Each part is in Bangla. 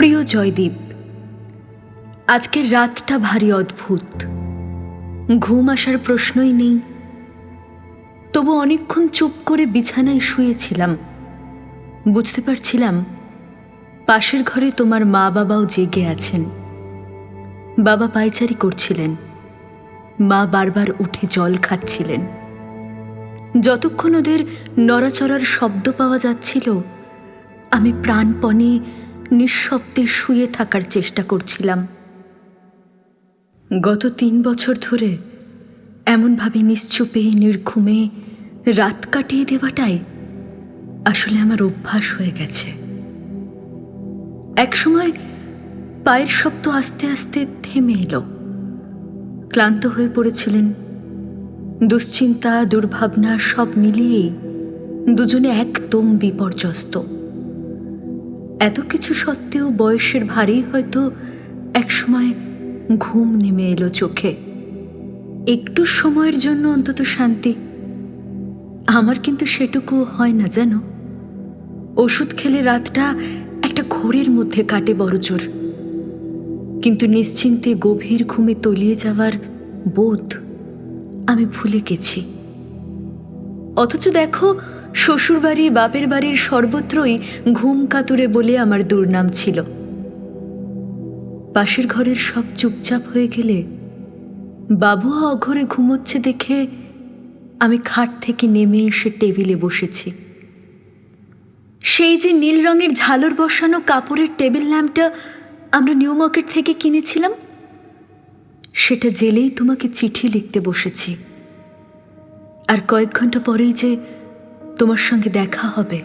প্রিয় জয়দীপ, আজকের রাতটা ভারী অদ্ভুত। ঘুম আসার প্রশ্নই নেই। তবু অনেকক্ষণ চুপ করে বিছানায় শুয়েছিলাম। বুঝতে পারছিলাম, পাশের ঘরে তোমার মা বাবাও জেগে আছেন। বাবা পায়চারি করছিলেন। মা বারবার উঠে জল খাচ্ছিলেন। যতক্ষণ ওদের নড়াচড়ার শব্দ পাওয়া যাচ্ছিল, আমি প্রাণপণে নিঃশব্দে শুয়ে থাকার চেষ্টা করছিলাম। গত তিন বছর ধরে এমনভাবে নিশ্চুপে, নির্ঘুমে রাত কাটিয়ে দেওয়াটাই আসলে আমার অভ্যাস হয়ে গেছে। একসময় পায়ের শব্দ আস্তে আস্তে থেমে এলো। ক্লান্ত হয়ে পড়েছিলেন। দুশ্চিন্তা, দুর্ভাবনা সব মিলিয়েই দুজনে একদম বিপর্যস্ত। এত কিছু সত্ত্বেও বয়সের ভারেই হয়তো একসময় ঘুম নেমে এলো চোখে। একটু সময়ের জন্য অন্তত শান্তি। আমার কিন্তু সেটুকু হয় না, জানো? ওষুধ খেলে রাতটা একটা ঘোরের মধ্যে কাটে বড়জোর কিন্তু নিশ্চিন্তে গভীর ঘুমে তলিয়ে যাওয়ার বোধ আমি ভুলে গেছি। অথচ দেখো শ্বশুরবাড়ি, বাপের বাড়ির সর্বত্রই ঘুম কাতুরে বলে আমার দুর্নাম ছিল। পাশের ঘরের সব চুপচাপ হয়ে গেলে বাবুয়া অঘরে ঘুমোচ্ছে দেখে আমি খাট থেকে নেমে এসে টেবিলে বসেছি। সেই যে নীল রঙের ঝালর বসানো কাপড়ের টেবিল ল্যাম্পটা আমরা নিউ মার্কেট থেকে কিনেছিলাম, সেটা জেলেই তোমাকে চিঠি লিখতে বসেছি। আর কয়েক ঘণ্টা পরেই যে তোমার সঙ্গে দেখা হবে।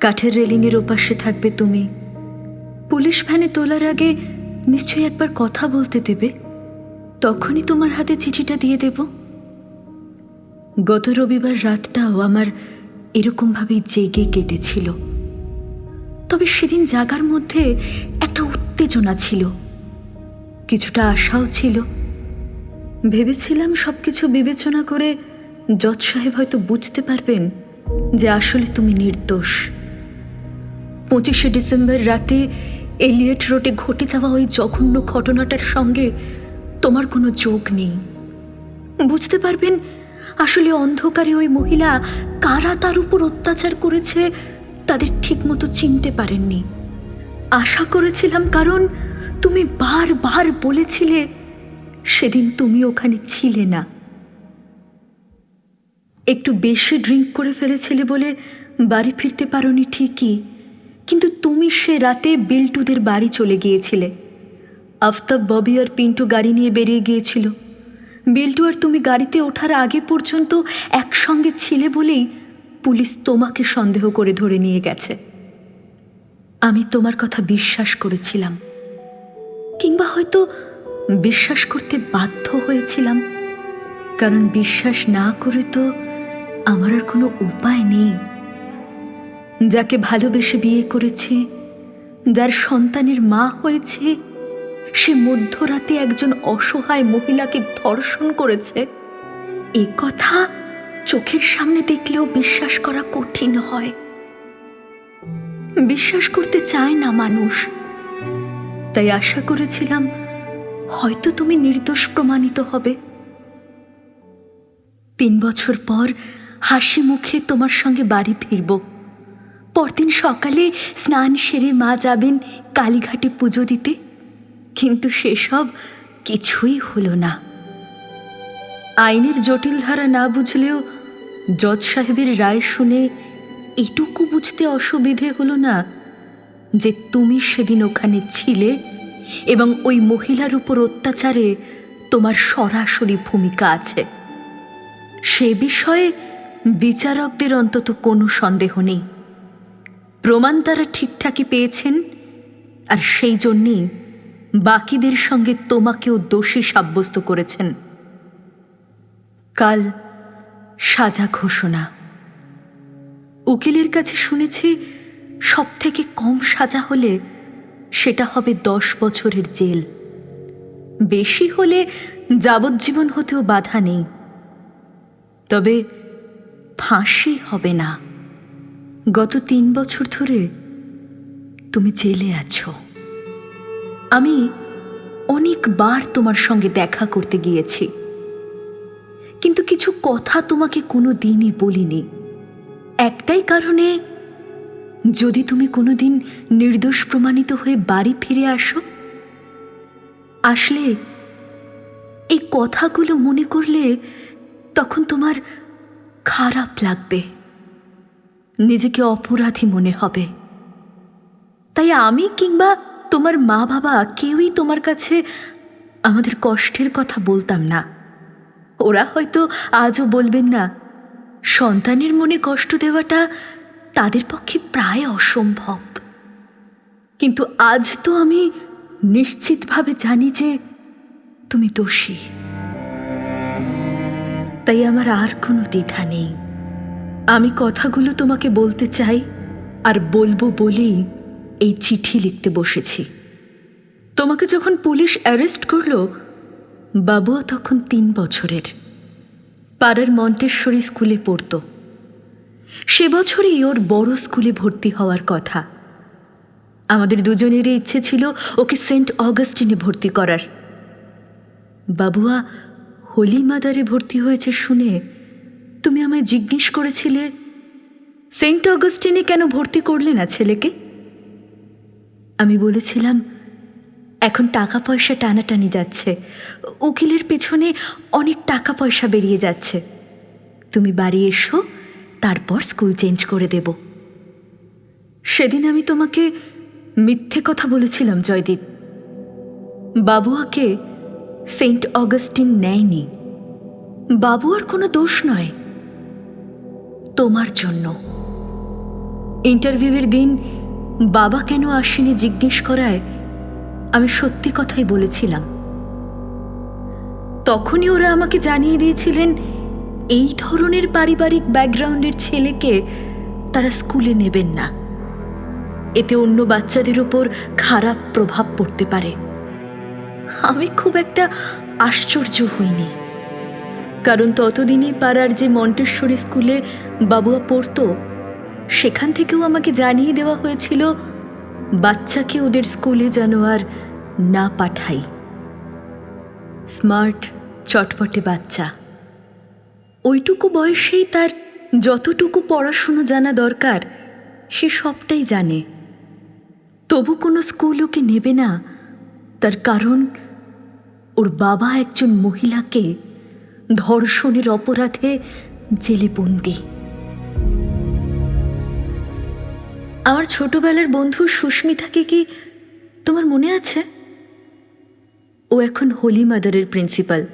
কাঠের রেলিংয়ের ওপাশে থাকবে তুমি। পুলিশ ভ্যানে তোলার আগে নিশ্চয়ই একবার কথা বলতে দেবে। তখনই তোমার হাতে চিঠিটা দিয়ে দেব। গত রবিবার রাতটাও আমার এরকমভাবেই জেগে কেটেছিল। তবে সেদিন জাগার মধ্যে একটা উত্তেজনা ছিল। কিছুটা আশাও ছিল। ভেবেছিলাম সব কিছু বিবেচনা করে জজ সাহেব হয়তো বুঝতে পারবেন যে আসলে তুমি নির্দোষ। পঁচিশে ডিসেম্বর রাতে এলিয়েট রোডে ঘটে যাওয়া ওই জঘন্য ঘটনাটার সঙ্গে তোমার কোনো যোগ নেই। বুঝতে পারবেন আসলে অন্ধকারে ওই মহিলা কারা তার উপর অত্যাচার করেছে তাদের ঠিকমতো চিনতে পারেননি। আশা করেছিলাম কারণ তুমি বারবার বলেছিলে, সেদিন তুমি ওখানে ছিলে না। একটু বেশি ড্রিঙ্ক করে ফেলেছিলে বলে বাড়ি ফিরতে পারোনি ঠিকই। কিন্তু তুমি সে রাতে বিল্টুদের বাড়ি চলে গিয়েছিলে। আফতাব, ববি আর পিন্টু গাড়ি নিয়ে বেরিয়ে গিয়েছিল। বিল্টু আর তুমি গাড়িতে ওঠার আগে পর্যন্ত একসঙ্গে ছিলে বলেই পুলিশ তোমাকে সন্দেহ করে ধরে নিয়ে গেছে। আমি তোমার কথা বিশ্বাস করেছিলাম। কিংবা হয়তো বিশ্বাস করতে বাধ্য হয়েছিলাম। কারণ বিশ্বাস না করে তো আমার আর কোনো উপায় নেই। যাকে ভালোবেসে বিয়ে করেছি, যার সন্তানের মা হয়েছে, সে মধ্যরাতে একজন অসহায় মহিলাকে ধর্ষণ করেছে। এ কথা চোখের সামনে দেখলেও বিশ্বাস করা কঠিন হয়। বিশ্বাস করতে চায় না মানুষ। তাই আশা করেছিলাম হয়তো তুমি নির্দোষ প্রমাণিত হবে। তিন বছর পর হাসি মুখে তোমার সঙ্গে বাড়ি ফিরব। পরদিন সকালে স্নান সেরে মা যাবেন কালীঘাটে পুজো দিতে। কিন্তু সেসব কিছুই হলো না। আইনের জটিল ধারা না বুঝলেও জজ সাহেবের রায় শুনে এটুকু বুঝতে অসুবিধে হলো না যে তুমি সেদিন ওখানে ছিলে এবং ওই মহিলার উপর অত্যাচারে তোমার সরাসরি ভূমিকা আছে। সে বিষয়ে বিচারকদের অন্তত কোনো সন্দেহ নেই। প্রমাণ তারা ঠিকঠাকই পেয়েছেন, আর সেই জন্যেই বাকিদের সঙ্গে তোমাকেও দোষী সাব্যস্ত করেছেন। কাল সাজা ঘোষণা। উকিলের কাছে শুনেছি সব থেকে কম সাজা হলে সেটা হবে দশ বছরের জেল। বেশি হলে যাবজ্জীবন হতেও বাধা নেই। তবে ফাঁসি হবে না। গত তিন বছর ধরে তুমি জেলে আছো। আমি অনেকবার তোমার সঙ্গে দেখা করতে গিয়েছি। কিন্তু কিছু কথা তোমাকে কোনো দিনই বলিনি। একটাই কারণে যদি তুমি কোনোদিন নির্দোষ প্রমাণিত হয়ে বাড়ি ফিরে আসো, আসলে এই কথাগুলো মনে করলে তখন তোমার খারাপ লাগবে। নিজেকে অপরাধী মনে হবে। তাই আমি কিংবা তোমার মা বাবা কেউই তোমার কাছে আমাদের কষ্টের কথা বলতাম না। ওরা হয়তো আজও বলবেন না, সন্তানের মনে কষ্ট দেওয়াটা তাদের পক্ষে প্রায় অসম্ভব। কিন্তু আজ তো আমি নিশ্চিতভাবে জানি যে তুমি দোষী। তাই আমার আর কোনো দ্বিধা নেই। আমি কথাগুলো তোমাকে বলতে চাই আর বলব বলেই এই চিঠি লিখতে বসেছি। তোমাকে যখন পুলিশ অ্যারেস্ট করল বাবুয়া তখন তিন বছরের। পাড়ার মন্টেশ্বরী স্কুলে পড়ত। সে বছরই ওর বড় স্কুলে ভর্তি হওয়ার কথা। আমাদের দুজনেরই ইচ্ছে ছিল ওকে সেন্ট অগাস্টিনে ভর্তি করার। বাবুয়া হোলি মাদারে ভর্তি হয়েছে শুনে তুমি আমায় জিজ্ঞেস করেছিলে, সেন্ট অগাস্টিনে কেন ভর্তি করলে না ছেলেকে? আমি বলেছিলাম, এখন টাকা পয়সা টানাটানি যাচ্ছে। উকিলের পেছনে অনেক টাকা পয়সা বেরিয়ে যাচ্ছে। তুমি বাড়ি এসো, তারপর স্কুল চেঞ্জ করে দেব। সেদিন আমি তোমাকে মিথ্যে কথা বলেছিলাম, জয়দীপ। বাবুয়াকে সেন্ট অগাস্টিন নেয়নি। বাবু আর কোনো দোষ নয়। তোমার জন্য। ইন্টারভিউয়ের দিন বাবা কেন আসেনি জিজ্ঞেস করায় আমি সত্যি কথাই বলেছিলাম। তখনই ওরা আমাকে জানিয়ে দিয়েছিলেন, এই ধরনের পারিবারিক ব্যাকগ্রাউন্ডের ছেলেকে তারা স্কুলে নেবেন না। এতে অন্য বাচ্চাদের উপর খারাপ প্রভাব পড়তে পারে। আমি খুব একটা আশ্চর্য হইনি। কারণ ততদিনই পাড়ার যে মন্টেশ্বরী স্কুলে বাবুয়া পড়তো, সেখান থেকেও আমাকে জানিয়ে দেওয়া হয়েছিল, বাচ্চাকে ওদের স্কুলে যেন আর না পাঠাই। স্মার্ট, চটপটে বাচ্চা। ওইটুকু বয়সেই তার যতটুকু পড়াশুনো জানা দরকার, সে সবটাই জানে। তবু কোনো স্কুল ওকে নেবে না তার কারণ, ওর বাবা একজন মহিলাকে ধর্ষণের অপরাধে জেলে বন্দি। আমার ছোটবেলার বন্ধু সুস্মিতাকে কি তোমার মনে আছে? ও এখন হোলি মাদারের প্রিন্সিপাল।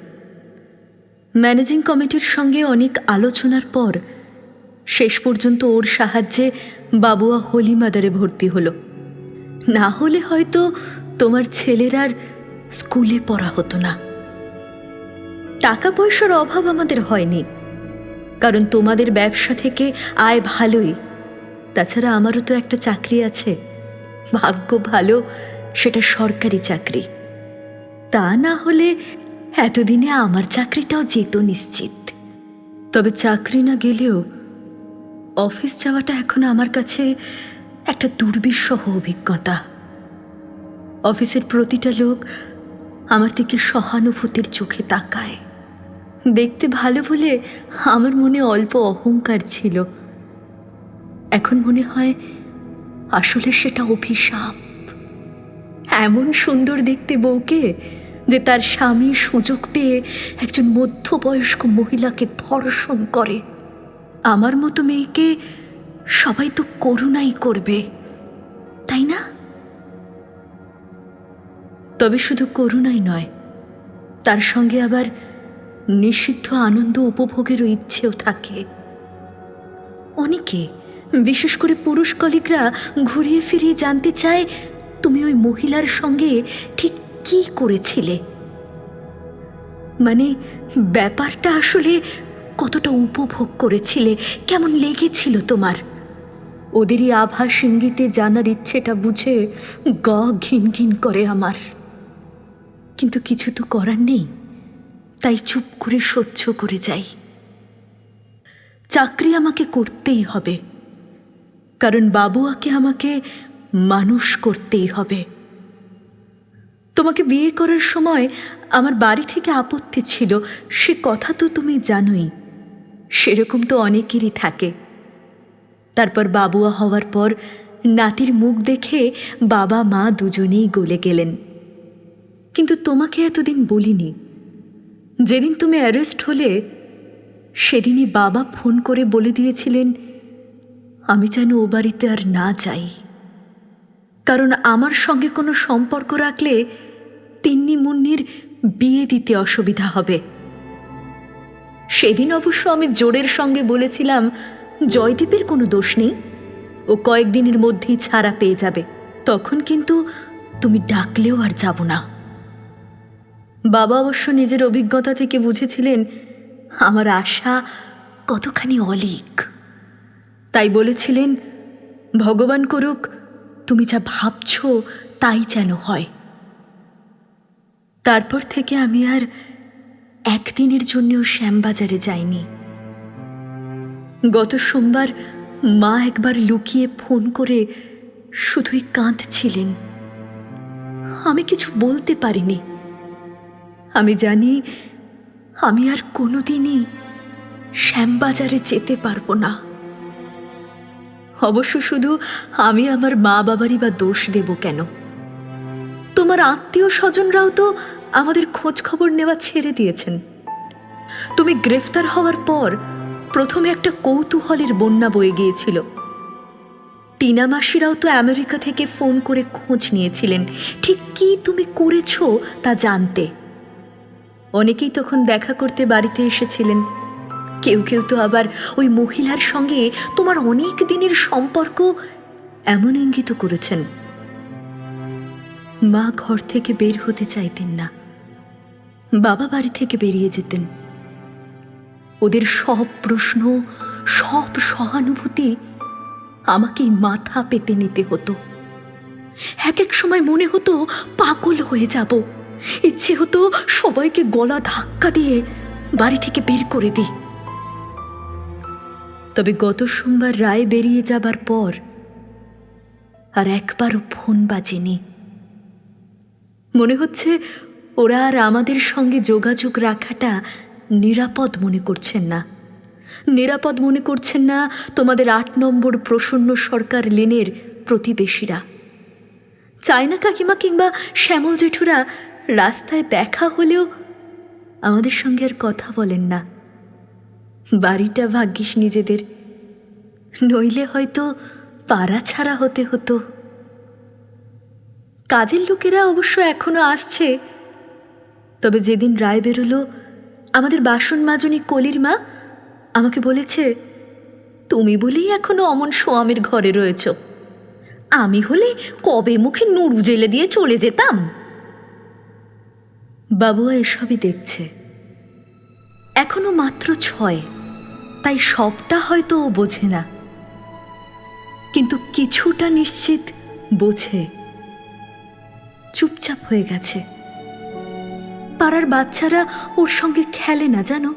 ম্যানেজিং কমিটির সঙ্গে অনেক আলোচনার পর শেষ পর্যন্ত ওর সাহায্যে বাবুয়া হোলি মাদারে ভর্তি হলো। না হলে হয়তো তোমার ছেলের আর স্কুলে পড়া হতো না। টাকা পয়সার অভাব আমাদের হয়নি, কারণ তোমাদের ব্যবসা থেকে আয় ভালোই। তাছাড়া আমারও তো একটা চাকরি আছে, ভাগ্য ভালো, সেটা সরকারি চাকরি। তা না হলে এতদিনে আমার চাকরিটাও যেত নিশ্চিত। তবে চাকরি না গেলেও অফিস যাওয়াটা এখন আমার কাছে একটা দুর্বিষহ অভিজ্ঞতা। অফিসের প্রতিটা লোক আমার দিকে সহানুভূতির চোখে তাকায়। দেখতে ভালো বলে আমার মনে অল্প অহংকার ছিল। এখন মনে হয় আসলে সেটা অভিশাপ। এমন সুন্দর দেখতে বউকে যে তার স্বামী সুযোগ পেয়ে একজন মধ্যবয়স্ক মহিলাকে ধর্ষণ করে। আমার মতো মেয়েকে সবাই তো করুণাই করবে, তাই না? তবে শুধু করুণাই নয়, তার সঙ্গে আবার নিষিদ্ধ আনন্দ উপভোগেরও ইচ্ছেও থাকে। অনেকে, বিশেষ করে পুরুষ কলিকরা, ঘুরিয়ে ফিরিয়ে জানতে চায়, তুমি ওই মহিলার সঙ্গে ঠিক কি করেছিলে? মানে ব্যাপারটা আসলে কতটা উপভোগ করেছিলে, কেমন লেগেছিল তোমার? ওদেরই আভাস ইঙ্গিতে জানার ইচ্ছেটা বুঝে গ ঘিন ঘিন করে আমার। কিন্তু কিছু তো করার নেই। তাই চুপ করে সহ্য করে যাই। চাকরি আমাকে করতেই হবে। কারণ বাবুয়াকে আমাকে মানুষ করতেই হবে। তোমাকে বিয়ে করার সময় আমার বাড়ি থেকে আপত্তি ছিল, সে কথা তো তুমি জানোই। সেরকম তো অনেকেরই থাকে। তারপর বাবুয়া হওয়ার পর নাতির মুখ দেখে বাবা মা দুজনেই গলে গেলেন। কিন্তু তোমাকে এতদিন বলিনি। যেদিন তুমি অ্যারেস্ট হলে, সেদিনই বাবা ফোন করে বলে দিয়েছিলেন, আমি যেন ও বাড়িতে আর না যাই। কারণ আমার সঙ্গে কোনো সম্পর্ক রাখলে তিন্নি মুন্নির বিয়ে দিতে অসুবিধা হবে। সেদিন অবশ্য আমি জোরের সঙ্গে বলেছিলাম, জয়দীপের কোনো দোষ নেই। ও কয়েকদিনের মধ্যেই ছাড়া পেয়ে যাবে। তখন কিন্তু তুমি ডাকলেও আর যাব না। বাবা অবশ্য নিজের অভিজ্ঞতা থেকে বুঝেছিলেন, আমার আশা কতখানি অলিক। তাই বলেছিলেন, ভগবান করুক, তুমি যা ভাবছ তাই যেন হয়। তারপর থেকে আমি আর একদিনের জন্যও শ্যামবাজারে যাইনি। গত সোমবার মা একবার লুকিয়ে ফোন করে শুধুই কাঁদছিলেন। আমি কিছু বলতে পারিনি। আমি জানি আমি আর কোনোদিনই শ্যামবাজারে যেতে পারব না। অবশ্য শুধু আমি আমার মা বাবারই বা দোষ দেব কেন? তোমার আত্মীয় স্বজনরাও তো আমাদের খোঁজ খবর নেওয়া ছেড়ে দিয়েছেন। তুমি গ্রেফতার হওয়ার পর প্রথমে একটা কৌতূহলের বন্যা বয়ে গিয়েছিল। টিনা মাসিরাও তো আমেরিকা থেকে ফোন করে খোঁজ নিয়েছিলেন। ঠিক কি তুমি করেছ তা জানতে। অনেকেই তখন দেখা করতে বাড়িতে এসেছিলেন। কেউ কেউ তো আবার ওই মহিলার সঙ্গে তোমার অনেক দিনের সম্পর্ক এমন ইঙ্গিত করেছেন। মা ঘর থেকে বের হতে চাইতেন না। বাবা বাড়ি থেকে বেরিয়ে যেতেন। ওদের সব প্রশ্ন, সব সহানুভূতি আমাকেই মাথা পেতে নিতে হতো। এক এক সময় মনে হতো পাগল হয়ে যাব। ইচ্ছে হতো সবাইকে গলা ধাক্কা দিয়ে বাড়ি থেকে বের করে দিই। তবে গত সোমবার রায় বেরিয়ে যাবার পর আর একবারও ফোন বাজেনি। মনে হচ্ছে ওরা আর আমাদের সঙ্গে যোগাযোগ রাখাটা নিরাপদ মনে করছেন না। নিরাপদ মনে করছেন না তোমাদের আট নম্বর প্রসন্ন সরকার লেনের প্রতিবেশীরা। চায়না কাকিমা কিংবা শ্যামল জেঠুরা রাস্তায় দেখা হলেও আমাদের সঙ্গে আর কথা বলেন না। বাড়িটা ভাগ্যিস নিজেদের। নইলে হয়তো পাড়া ছাড়া হতে হতো। কাজের লোকেরা অবশ্য এখনও আসছে। তবে যেদিন রায় বেরোলো, আমাদের বাসন মাজনি কলির মা আমাকে বলেছে, তুমি বলেই এখনও অমন সোয়ামের ঘরে রয়েছ। আমি হলে কবে মুখে নুড়ু জেলে দিয়ে চলে যেতাম? বাবুয়া এসবই দেখছে। এখনও মাত্র ছয়, তাই সবটা হয়তো ও বোঝে না। কিন্তু কিছুটা নিশ্চিত বোঝে। চুপচাপ হয়ে গেছে। পাড়ার বাচ্চারা ওর সঙ্গে খেলে না, জানো?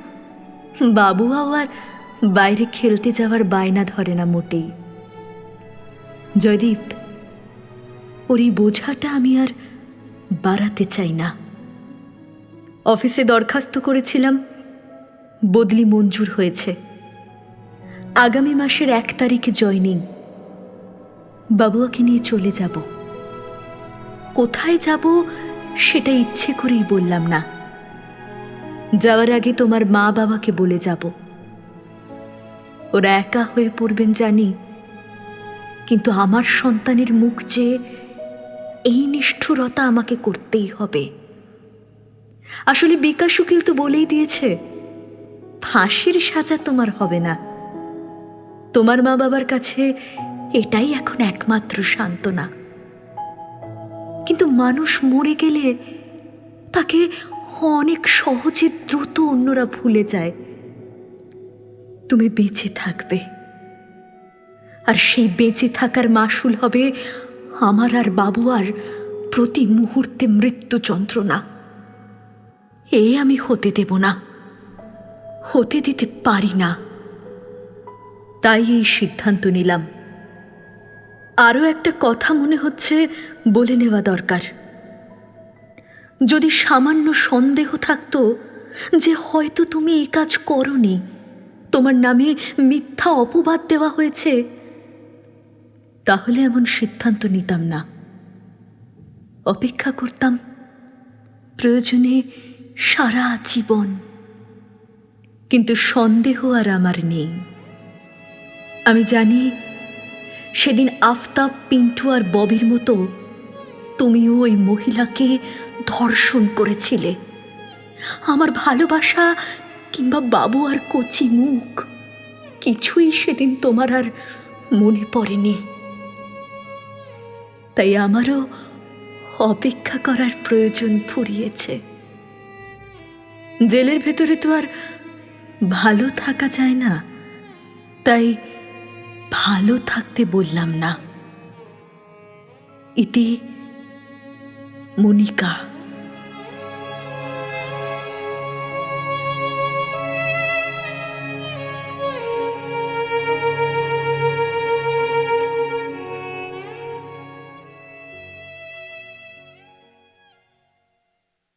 বাবুয়াও আর বাইরে খেলতে যাওয়ার বায়না ধরে না মোটেই। জয়দীপ ওর এই বোঝাটা আমি আর বাড়াতে চাই না। অফিসে দরখাস্ত করেছিলাম। বদলি মঞ্জুর হয়েছে। আগামী মাসের এক তারিখে জয়নিং। বাবুয়াকে নিয়ে চলে যাব। কোথায় যাব সেটা ইচ্ছে করেই বললাম না। যাওয়ার আগে তোমার মা বাবাকে বলে যাব। ওরা একা হয়ে পড়বেন জানি, কিন্তু আমার সন্তানের মুখ চেয়ে এই নিষ্ঠুরতা আমাকে করতেই হবে। আসলে বিকাশ উকিল তো বলেই দিয়েছে, ফাঁসির সাজা তোমার হবে না। তোমার মা বাবার কাছে এটাই এখন একমাত্র সান্ত্বনা। কিন্তু মানুষ মরে গেলে তাকে অনেক সহজে দ্রুত অন্যরা ভুলে যায়। তুমি বেঁচে থাকবে। আর সেই বেঁচে থাকার মাসুল হবে আমার আর বাবু আর প্রতি মুহূর্তে মৃত্যু যন্ত্রণা। এ আমি হতে দেব না। হতে দিতে পারি না। তাই এই সিদ্ধান্ত নিলাম। আরও একটা কথা মনে হচ্ছে বলে নেওয়া দরকার। যদি সামান্য সন্দেহ থাকতো যে হয়তো তুমি এই কাজ করনি, তোমার নামে মিথ্যা অপবাদ দেওয়া হয়েছে, তাহলে এমন সিদ্ধান্ত নিতাম না। অপেক্ষা করতাম, প্রয়োজনে সারা জীবন। কিন্তু সন্দেহ আর আমার নেই। আমি জানি, সেদিন আফতাব, পিন্টু আর ববির মতো তুমিও ওই মহিলাকে ধর্ষণ করেছিলে। আমার ভালোবাসা কিংবা বাবু আর কচি মুখ, কিছুই সেদিন তোমার আর মনে পড়েনি। তাই আমারও অপেক্ষা করার প্রয়োজন ফুরিয়েছে। জেলের ভেতরে তো আর ভালো থাকা যায় না। তাই ভালো থাকতে বললাম না। ইতি মনিকা